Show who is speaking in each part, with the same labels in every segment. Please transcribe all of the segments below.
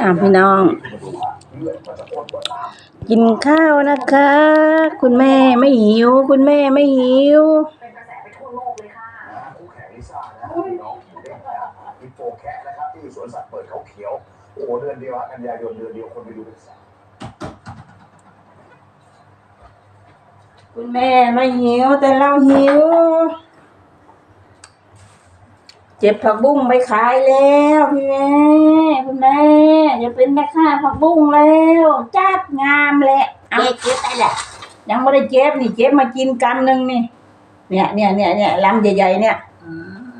Speaker 1: อ่าพี่น้อง กินข้าวนะคะ คุณแม่ไม่หิว คุณแม่ไม่หิว
Speaker 2: คู่แข่งลิซ่านะน้องขี่เล่นนะมีโฟแคร์นะครับที่สวนสัตว์เปิดเขาเขียวโอ้เดือนเดียวกันยายนเดือนเดียวคนไปดูเป็นแสน
Speaker 1: คุณแม่ไม่หิวแต่เราหิว เจ็บผักบุ้งไปขายแล้วพี่แม่คุณแม่จะเป็นแม่ค้าผักบุ้งแล้วจัดงามแหละเอา
Speaker 3: เจ๊เจ๊ไปแหละ
Speaker 1: ยังไม่ได้เจ็บนี่เจ็บมากินกำหนึ่งนี่ เนี่ยเนี่ยเนี่ยเนี่ยลำใหญ่ๆเนี่ย
Speaker 3: อืม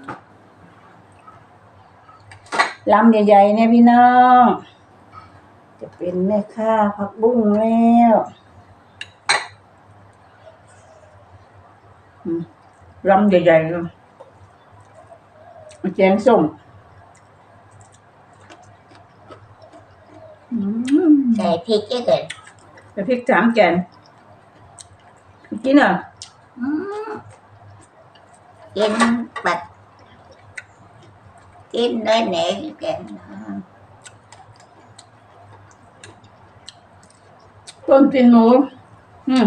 Speaker 1: ลำใหญ่ๆเนี่ยพี่น้อง จะเป็นแม่ค้าผักบุ้งแล้วอืมลำใหญ่ๆเลย แกงส้มอืม
Speaker 3: ใส่พริกเจ๊เกิด
Speaker 1: ไปพริกสามแกนกินเหรอ
Speaker 3: อืมกินบัดกินได้ไหนแกน
Speaker 1: ต้นตีนหมูอืม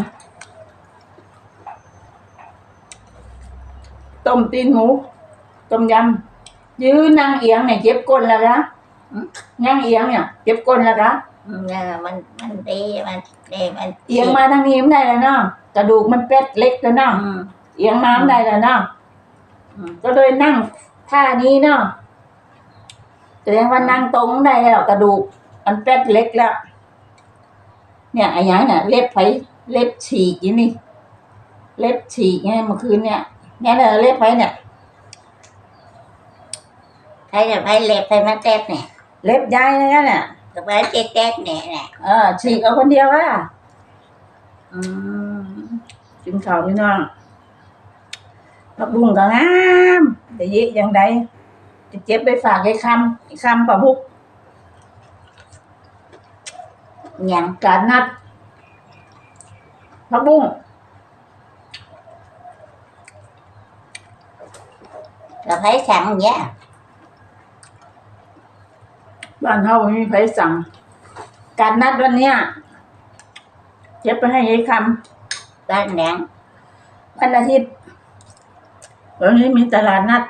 Speaker 1: ต้มตีนหมู ต้มยำยื้อนางเอียงเนี่ยเจ็บก้นแล้วนะนางเอียงเนี่ยเจ็บก้นแล้วนะ
Speaker 3: อืมเนี่ยมันมันดีมันดีมัน
Speaker 1: เอียงมาทางนี้ไม่ได้แล้วเนาะกระดูกมันเป็ดเล็กแล้วเนาะ
Speaker 3: อืม
Speaker 1: เอียงมาไม่ได้แล้วเนาะ
Speaker 3: อืม
Speaker 1: ก็เลยนั่งท่านี้เนาะแสดงว่านั่งตรงได้แล้วกระดูก มันเป็ดเล็กแล้ว เนี่ยไอ้หยังเนี่ยเล็บไผเล็บฉีกอยู่นี่ เล็บฉีกไงเมื่อคืนเนี่ยเนี่ยเนอะเล็บไผเนี่ย
Speaker 3: ใครจะไปเล็บไปมาเต็ดเนี่ย
Speaker 1: เล็บยายนะเนี่ย
Speaker 3: จะไปเจ๊เต็ดเนี่ยเนี่ย
Speaker 1: เออฉีกเอาคนเดียวอะ
Speaker 3: อืม
Speaker 1: กินข้าวพี่น้องผักบุ้งก็งามแต่เยอะอย่างใดจะเจ็บไปฝากไอ้คำไอ้คำปะพุก
Speaker 3: ยัง
Speaker 1: การนัดผักบุ้ง
Speaker 3: เราให้สั่งเนี่ย
Speaker 1: บ้านเฮาไม่มีไผสั่ง การนัดวันเนี้ยเจ็บไปให้ยายค
Speaker 3: ด้านแหนง
Speaker 1: วันอาทิตย์วันนี้มีตลาดนัด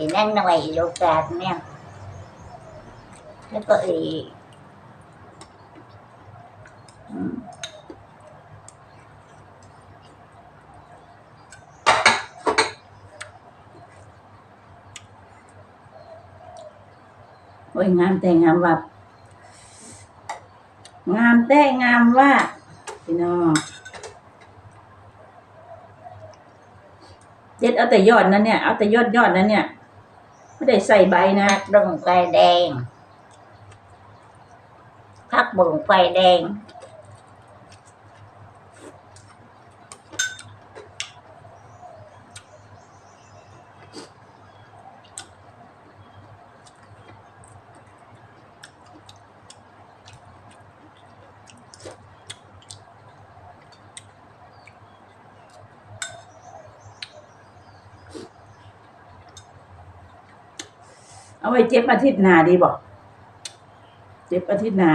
Speaker 3: thì đang nói lục gạt nha nó có ý Ừ.
Speaker 1: โอ้ยงามแต่งามว่างามแต่งามว่าพี่น้องเด็ดเอาแต่ยอดนั้นเนี่ย เอาแต่ยอดยอดนั้นเนี่ย ไม่ได้ใส่ใบนะ
Speaker 3: ดงไฟแดงพักบุ่งไฟแดง
Speaker 1: เอาไว้เจ็บอาทิตย์หน้าดีบอก เจ็บอาทิตย์หน้า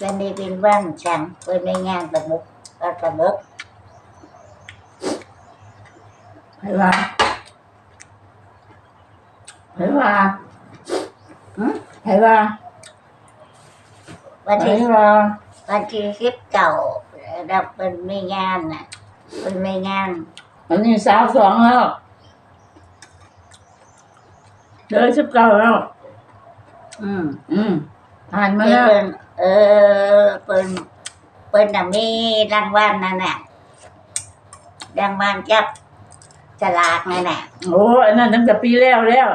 Speaker 3: วันนี้เป็นวันช่างเปิดในงานประมุกก็ประมุก
Speaker 1: ไผว่าไผว่าหึไผว่า
Speaker 3: วัน
Speaker 1: ไผ
Speaker 3: ที่
Speaker 1: ว่า
Speaker 3: วันที่สิบเก้าเราเป็นไม่งานน่ะเป็นไม่งาน
Speaker 1: วันนี้สาวสองแล้วเดือนสิบเก้าแล้ว
Speaker 3: อืม
Speaker 1: อืมผ่านมา
Speaker 3: เปิ
Speaker 1: แล้ว
Speaker 3: นเออเปินเปินน่ะมีรางวัลนั่นน่ะรางวัลจับฉลากนั่นน่ะ
Speaker 1: โอ้อันนั้นตั้งแต่ปีแล้วแล้ว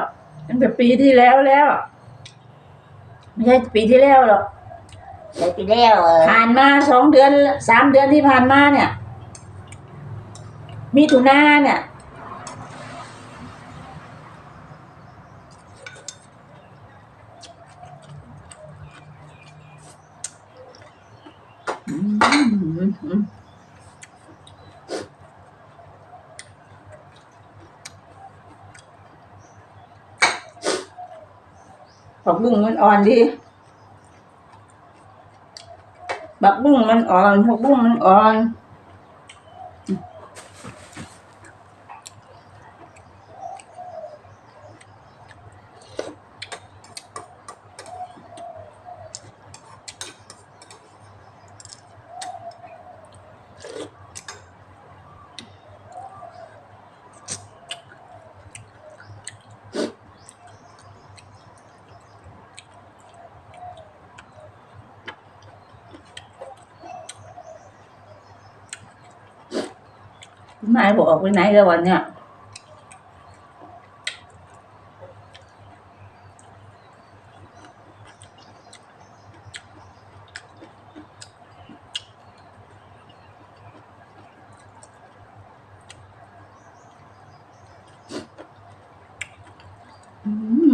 Speaker 1: ตั้งแต่ปีที่แล้วแล้วไม่ใช่ปีที่แล้วหรอก
Speaker 3: เลยไปแล้วเออ
Speaker 1: ผ่านมาสองเดือนสามเดือนที่ผ่านมาเนี่ยมีถุนาเนี่ย อืมอืม ผักบุ้งมันอ่อนดีบักบุ้งมันอ่อนผักบุ้งมันอ่อน นายบอกออกไปไหนแล้ววันเนี้ยอืม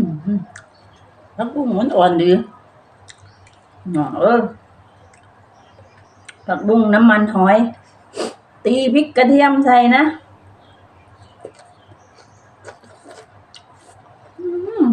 Speaker 1: แล้วกุ้งมันอ่อนดีหน่อเออผักบุ้งน้ำมันหอย ตีพริกกระเทียมใส่นะอืม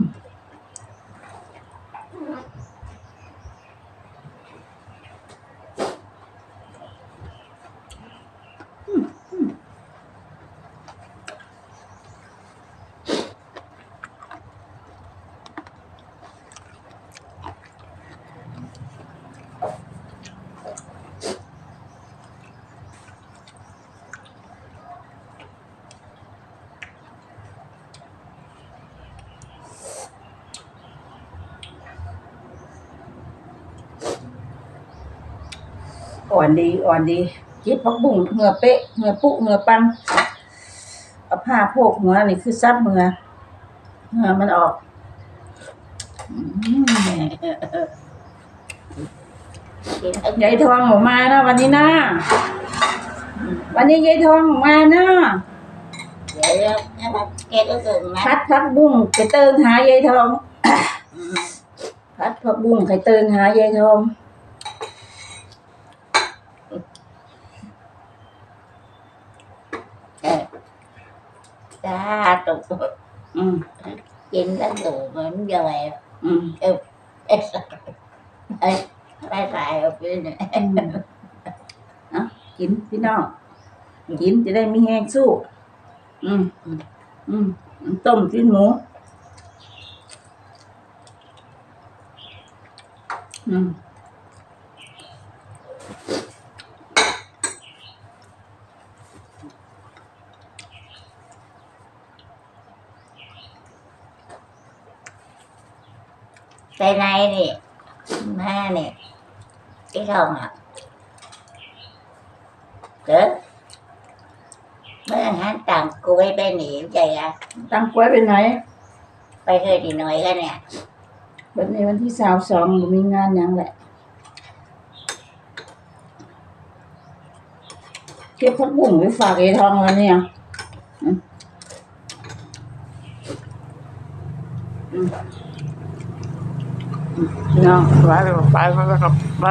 Speaker 1: อ่อนดีอ่อนดีเก็บผักบุ้งเหงือเป๊ะเหงือปุเหงือปังเอาผ้าโพกหัวนี่คือซับเหงือเหงือมันออกอืม
Speaker 3: กินไอ้
Speaker 1: ยายทองออกมานะวันนี้นะวันนี้ยายทองออกมานะ
Speaker 3: เดี๋ยวนั่นน่ะแกก็เกิดมา
Speaker 1: พัดผักบุ้งไปเติงหายายทองพัดผักบุ้งไปเติงหายายทอง
Speaker 3: เออ จ้าตุก
Speaker 1: อืม
Speaker 3: กินแล้วดูเหมือนย่อย
Speaker 1: อืม
Speaker 3: เอ้ยเอ้ยเอ้ยไปไปเอาไปเนี่ย
Speaker 1: กินพี่น้องกินจะได้มีแห้งสู้ อืมอืมอืมต้มกินหมู อืม
Speaker 3: ใส่ในนี่แม่เนี่ยที่ทองอะเด้อเมื่อหันต่างกูไปไปหนีใจอะ
Speaker 1: ตั้งกล้วยเป็นไหน
Speaker 3: ไปเคยดีหน่อยกันเนี่ย
Speaker 1: วันนี้วันที่สาวสองบ่มีงานหยังแหละ เก็บผักบุ้งไปฝากไอ้ทองวันนี้อะอืมอืม อืมพี่น้องไปไปไปไปไป